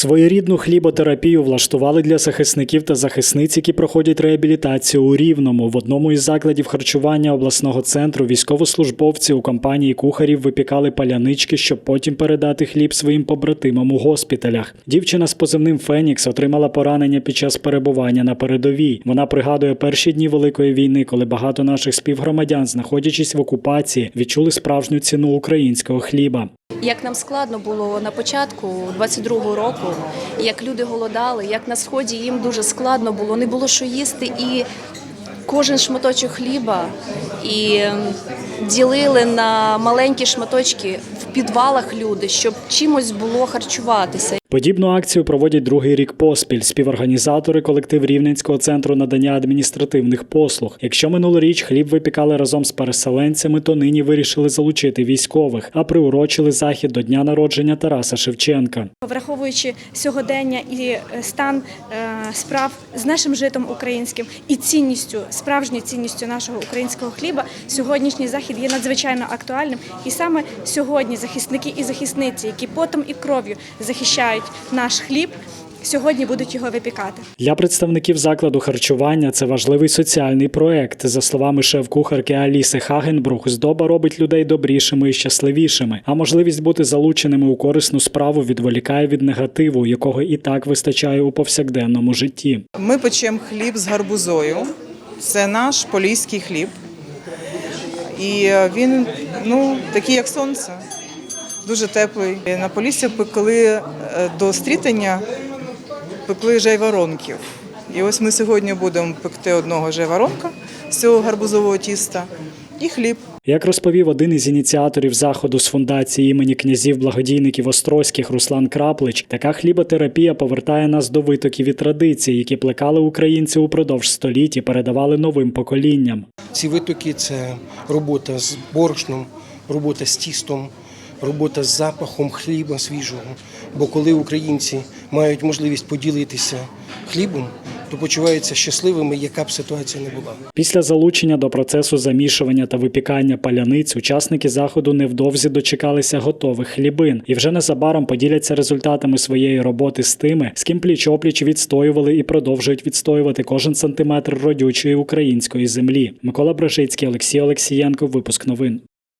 Своєрідну хліботерапію влаштували для захисників та захисниць, які проходять реабілітацію у Рівному. В одному із закладів харчування обласного центру військовослужбовці у компанії кухарів випікали палянички, щоб потім передати хліб своїм побратимам у госпіталях. Дівчина з позивним Фенікс отримала поранення під час перебування на передовій. Вона пригадує перші дні великої війни, коли багато наших співгромадян, знаходячись в окупації, відчули справжню ціну українського хліба. Як нам складно було на початку 22-го року, як люди голодали, як на сході їм дуже складно було, не було що їсти, і кожен шматочок хліба і ем, ділили на маленькі шматочки в підвалах люди, щоб чимось було харчуватися. Подібну акцію проводять другий рік поспіль. Співорганізатори колектив Рівненського центру надання адміністративних послуг. Якщо минулоріч хліб випікали разом з переселенцями, то нині вирішили залучити військових, а приурочили захід до дня народження Тараса Шевченка. Враховуючи сьогодення і е, стан е, справ з нашим житом українським і цінністю, справжньою цінністю нашого українського хліба, сьогоднішній захід є надзвичайно актуальним. І саме сьогодні захисники і захисниці, які потом і кров'ю захищають наш хліб, сьогодні будуть його випікати. Для представників закладу харчування це важливий соціальний проект. За словами шеф-кухарки Аліси Хагенбрух, здоба робить людей добрішими і щасливішими. А можливість бути залученими у корисну справу відволікає від негативу, якого і так вистачає у повсякденному житті. Ми печемо хліб з гарбузою. Це наш поліський хліб. І е, він ну, такий, як сонце, дуже теплий. На Поліссі пекли е, до стрітання, пекли жайворонків. І ось ми сьогодні будемо пекти одного жайворонка з цього гарбузового тіста і хліб. Як розповів один із ініціаторів заходу з фундації імені князів благодійників Острозьких Руслан Краплич, така хліботерапія повертає нас до витоків і традицій, які плекали українці упродовж століть і передавали новим поколінням. Ці витоки це робота з борошном, робота з тістом, робота з запахом хліба свіжого. Бо коли українці мають можливість поділитися хлібом, то почуваються щасливими, яка б ситуація не була. Після залучення до процесу замішування та випікання паляниць учасники заходу невдовзі дочекалися готових хлібин і вже незабаром поділяться результатами своєї роботи з тими, з ким пліч-опліч відстоювали і продовжують відстоювати кожен сантиметр родючої української землі. Микола Брашицький, Олексій Олексієнко. Випуск новин.